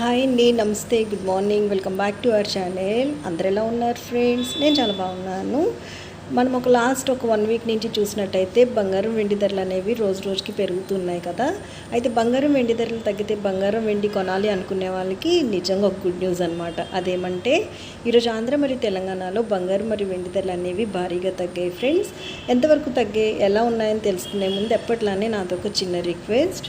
Hi అండి నమస్తే good morning. Welcome back to our channel. అందరు ఎలా ఉన్నారు ఫ్రెండ్స్? నేను చాలా బాగున్నాను. మనం ఒక లాస్ట్ ఒక వన్ వీక్ నుంచి చూసినట్టయితే బంగారం వెండి ధరలు అనేవి రోజు రోజుకి పెరుగుతున్నాయి కదా. అయితే బంగారం వెండి ధరలు తగ్గితే బంగారం వెండి కొనాలి అనుకునే వాళ్ళకి నిజంగా ఒక గుడ్ న్యూస్ అనమాట అదేమంటే ఈరోజు ఆంధ్ర మరియు తెలంగాణలో బంగారం మరియు వెండి ధరలు అనేవి భారీగా తగ్గాయి ఫ్రెండ్స్. ఎంతవరకు తగ్గాయి ఎలా ఉన్నాయని తెలుసుకునే ముందు ఎప్పట్లానే నాతో ఒక చిన్న రిక్వెస్ట్.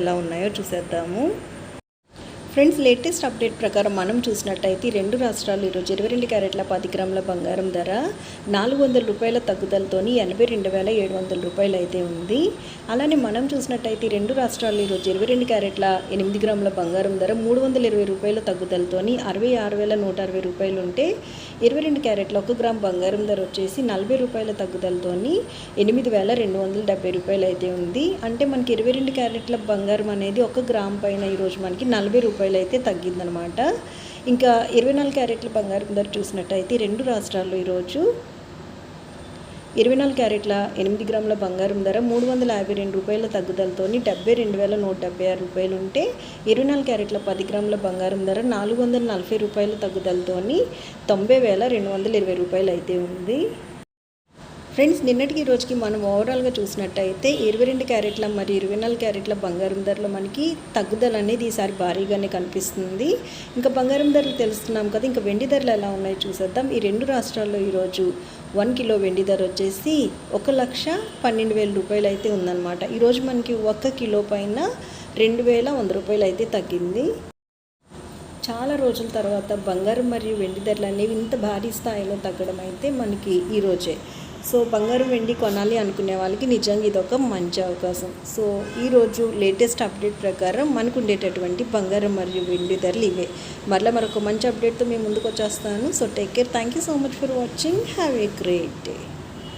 ఎలా ఉన్నాయో చూసేద్దాము. ఫ్రెండ్స్ లేటెస్ట్ అప్డేట్ ప్రకారం మనం చూసినట్టయితే రెండు రాష్ట్రాలు ఈరోజు ఇరవై రెండు క్యారెట్ల పది గ్రాముల బంగారం ధర నాలుగు వందల రూపాయల తగ్గుదలతోని ఎనభై రెండు వేల ఏడు వందల రూపాయలు అయితే ఉంది. అలానే మనం చూసినట్టయితే రెండు రాష్ట్రాలు ఈరోజు ఇరవై రెండు క్యారెట్ల ఎనిమిది గ్రాముల బంగారం ధర మూడు వందల ఇరవై రూపాయల తగ్గుదలతోని అరవై ఆరు వేల నూట అరవై రూపాయలు ఉంటే ఇరవై రెండు క్యారెట్ల ఒక గ్రామ్ బంగారం ధర వచ్చేసి నలభై రూపాయల తగ్గుదలతోని ఎనిమిది వేల రెండు వందల డెబ్బై రూపాయలు అయితే ఉంది. అంటే మనకి ఇరవై రెండు క్యారెట్ల బంగారం అనేది ఒక గ్రామ్ పైన ఈరోజు మనకి నలభై రూపాయలు అయితే తగ్గిందనమాట. ఇంకా ఇరవై నాలుగు క్యారెట్ల బంగారం ధర చూసినట్టయితే రెండు రాష్ట్రాల్లో ఈరోజు ఇరవై నాలుగు క్యారెట్ల ఎనిమిది గ్రాముల బంగారం ధర మూడు వందల యాభై రెండు రూపాయల తగ్గుదలతోని డెబ్బై రెండు వేల నూట డెబ్బై ఆరు రూపాయలు ఉంటే ఇరవై నాలుగు క్యారెట్ల పది గ్రాముల బంగారం ధర నాలుగు వందల నలభై రూపాయల తగ్గుదలతోని తొంభై వేల రెండు వందల ఇరవై రూపాయలు అయితే ఉంది. ఫ్రెండ్స్ నిన్నటికి రోజుకి మనం ఓవరాల్గా చూసినట్టయితే ఇరవై రెండు క్యారెట్ల మరియు ఇరవై నాలుగు క్యారెట్ల బంగారం ధరలు మనకి తగ్గుదల అనేది ఈసారి భారీగానే కనిపిస్తుంది. ఇంకా బంగారం ధరలు తెలుస్తున్నాం కదా ఇంకా వెండి ధరలు ఎలా ఉన్నాయో చూసేద్దాం. ఈ రెండు రాష్ట్రాల్లో ఈరోజు వన్ కిలో వెండి ధర వచ్చేసి ఒక లక్ష పన్నెండు వేల రూపాయలు అయితే ఉందన్నమాట. ఈరోజు మనకి ఒక్క కిలో పైన రెండు వేల వంద రూపాయలు అయితే తగ్గింది. చాలా రోజుల తర్వాత బంగారం మరియు వెండి ధరలు అనేవి ఇంత భారీ స్థాయిలో తగ్గడం అయితే మనకి ఈరోజే సో బంగారం వెండి కొనాలి అనుకునే వాళ్ళకి నిజంగా ఇది ఒక మంచి అవకాశం. సో ఈరోజు లేటెస్ట్ అప్డేట్ ప్రకారం మనకు ఉండేటటువంటి బంగారం మరియు వెండి ధరలు ఇవే. మరలా మరొక మంచి అప్డేట్తో మేము ముందుకు వచ్చేస్తాను. So take care thank you so much for watching have a great day